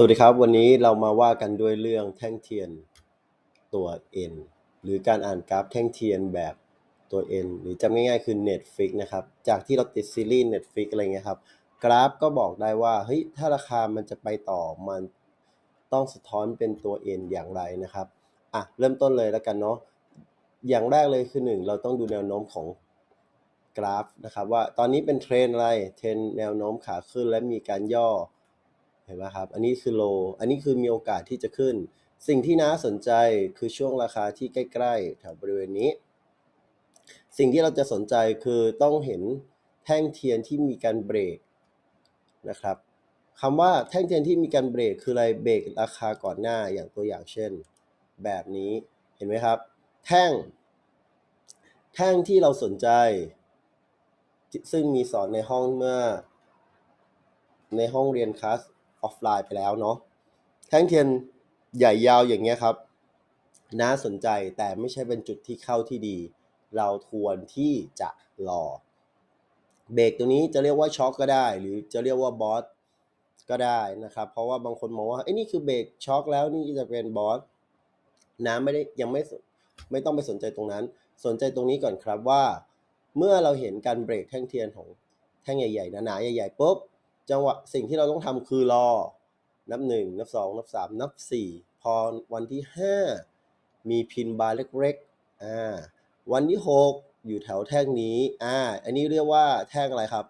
สวัสดีครับ วันนี้เรามาว่ากันด้วยเรื่องแท่งเทียนตัว N หรือการอ่านกราฟแท่งเทียนแบบตัว N หรือจำง่ายๆคือ Netflix นะครับ จากที่เราติดซีรีส์ Netflix อะไรเงี้ยครับ กราฟก็บอกได้ว่าเฮ้ยถ้าราคามันจะไปต่อมันต้องสะท้อนเป็นตัว N อย่างไรนะครับอะเริ่มต้นเลยแล้วกันเนาะอย่างแรกเลยคือหนึ่งเราต้องดูแนวโน้มของกราฟนะครับว่าตอนนี้เป็นเทรนอะไรเทรนแนวโน้มขาขึ้นและมีการย่อ เห็นไหมครับ อันนี้คือโล อันนี้คือมีโอกาสที่จะขึ้น สิ่งที่น่าสนใจคือช่วงราคาที่ใกล้ๆแถวบริเวณนี้ สิ่งที่เราจะสนใจคือต้องเห็นแท่งเทียนที่มีการเบรกนะครับคำว่าแท่งเทียนที่มีการเบรกคืออะไรเบรกราคาก่อนหน้าอย่างตัวอย่างเช่น แบบนี้เห็นไหมครับ แท่ง แท่งที่เราสนใจ ซึ่งมีสอนในห้องเมื่อ ในห้องเรียนคลาส ออฟไลน์ไปแล้วเนาะแท่งเทียนใหญ่ยาวอย่างเงี้ยครับ น่าสนใจแต่ไม่ใช่เป็นจุดที่เข้าที่ดี เราควรที่จะรอ เบรกตัวนี้จะเรียกว่าช็อคก็ได้ หรือจะเรียกว่าบอสก็ได้นะครับ เพราะว่าบางคนมองว่าไอ้นี่คือเบรกช็อคแล้วนี่จะเป็นบอสน้ำไม่ได้ยังไม่ไม่ต้องไปสนใจตรงนั้น สนใจตรงนี้ก่อนครับว่า เมื่อเราเห็นการเบรกแท่งเทียนของแท่งใหญ่ๆหนาๆใหญ่ๆปุ๊บ จังหวะสิ่งที่เราต้องทำคือรอ นับหนึ่งนับสองนับสามนับสี่พอวันที่ห้ามีพินบาร์เล็กๆอ่าวันที่หกอยู่แถวแท่งนี้อ่าอันนี้เรียกว่าแท่งอะไรครับ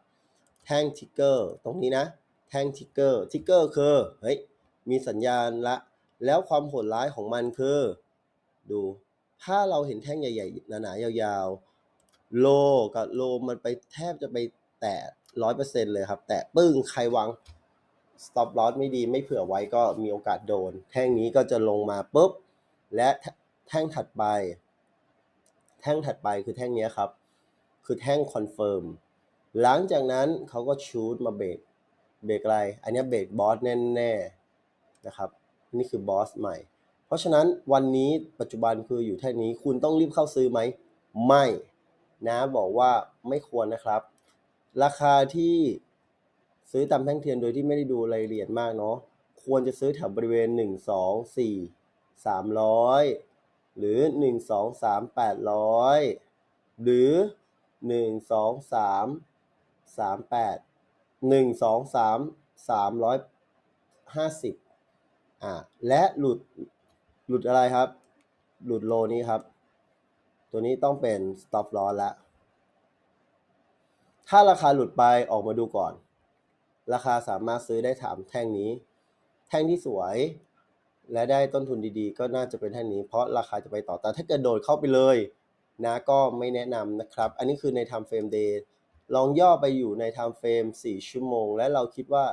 แท่งทิกเกอร์ตรงนี้นะ แท่งทิกเกอร์ทิกเกอร์คือเฮ้ยมีสัญญาณละ แล้วความโหดร้ายของมันคือ ดู ถ้าเราเห็นแท่งใหญ่ๆหนาๆยาวๆโลกับโลมันไปแทบจะไปแตะ ร้อยเปอร์เซ็นเลยครับ แตะปึ้งใครวาง stop loss ไม่ดีไม่เผื่อไว้ก็มีโอกาสโดน แท่งนี้ก็จะลงมาปุ๊บ และแท่งถัดไป แท่งถัดไปคือแท่งนี้ครับ คือแท่งคอนเฟิร์มหลังจากนั้นเขาก็ชูดมาเบรกเบรกอะไร อันนี้เบรกบอสแน่ๆนะครับนี่คือบอสใหม่ เพราะฉะนั้นวันนี้ปัจจุบันคืออยู่แท่งนี้คุณต้องรีบเข้าซื้อไหม ไม่นะบอกว่าไม่ควรนะครับ ราคาที่ซื้อตามแท่งเทียนโดยที่ไม่ได้ดูรายละเอียดมากเนาะควรจะซื้อแถวบริเวณ 1 2 4 300 หรือ 1 2 3 800 หรือ 1 2 3 3 8 1 2 3 350อ่าและหลุดหลุดอะไรครับ หลุดโลนี้ครับ ตัวนี้ต้องเป็น stop loss แล้ว ถ้าราคาหลุดไปออกมาดูก่อน ราคาสามารถซื้อได้ถามแท่งนี้ แท่งที่สวย และได้ต้นทุนดีๆ ก็น่าจะเป็นแท่งนี้ เพราะราคาจะไปต่อแต่ถ้าเกิดโดดเข้าไปเลยนะก็ไม่แนะนำนะครับ อันนี้คือใน time frame day ลองย่อไปอยู่ใน time frame 4 ชั่วโมง และเราคิดว่า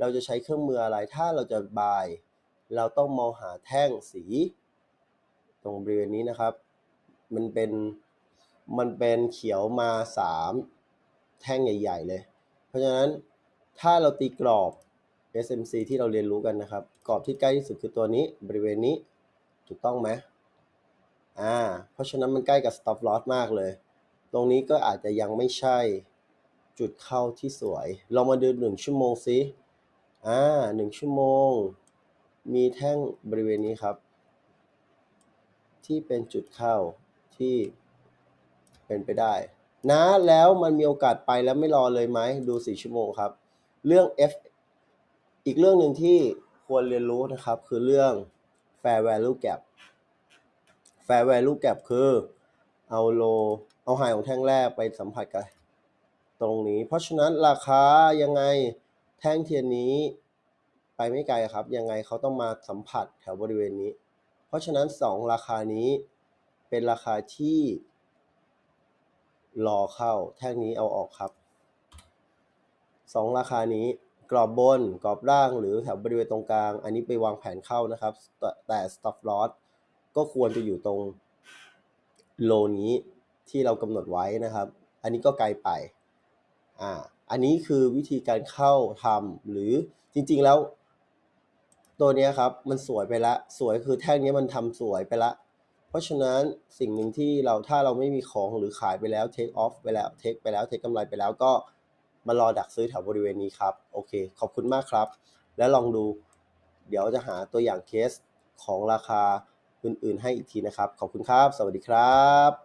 เราจะใช้เครื่องมืออะไร ถ้าเราจะบาย เราต้องมองหาแท่งสี ตรงบริเวณนี้นะครับ มันเป็น มันเป็นเขียวมาสาม แท่งใหญ่ๆเลย เพราะฉะนั้นถ้าเราตีกรอบ SMC ที่เราเรียนรู้กันนะครับ กรอบที่ใกล้ที่สุดคือตัวนี้บริเวณนี้ถูกต้องไหมอ่า เพราะฉะนั้นมันใกล้กับ stop loss มากเลย ตรงนี้ก็อาจจะยังไม่ใช่จุดเข้าที่สวย เรามาดูหนึ่งชั่วโมงซิอ่าหนึ่งชั่วโมง มีแท่งบริเวณนี้ครับ ที่เป็นจุดเข้าที่เป็นไปได้ นะแล้วมันมีโอกาสไปแล้วไม่รอเลยไหมดูสี่ชั่วโมงครับ เรื่อง F อีกเรื่องหนึ่งที่ควรเรียนรู้นะครับ คือเรื่อง fair value gap fair value gap คือเอาโลเอาไฮของแท่งแรกไปสัมผัสกับตรงนี้ เพราะฉะนั้นราคายังไงแท่งเทียนนี้ไปไม่ไกลครับ ยังไงเขาต้องมาสัมผัสแถวบริเวณนี้ เพราะฉะนั้นสองราคานี้เป็นราคาที่ รอเข้า แท่งนี้เอาออกครับสองราคานี้กรอบบนกรอบล่างหรือแถวบริเวณตรงกลาง อันนี้ไปวางแผนเข้านะครับแต่แต่ stop loss ก็ควรจะอยู่ตรงโลนี้ที่เรากำหนดไว้นะครับ อันนี้ก็ไกลไปอ่าอันนี้คือวิธีการเข้าทำหรือจริงๆแล้ว ตัวนี้ครับมันสวยไปละ สวยคือแท่งนี้มันทำสวยไปละ ราะฉะนั้นสิ่งหนึ่งที่เราถ้าเราไม่มีของหรือขายไปแล้ว take off ไปแล้ว take ไปแล้ว take กำไรไปแล้วก็มารอดักซื้อแถวบริเวณนี้ครับ โอเค ขอบคุณมากครับ และลองดู เดี๋ยวจะหาตัวอย่างเคสของราคาอื่น ๆ ให้อีกทีนะครับ ขอบคุณครับ สวัสดีครับ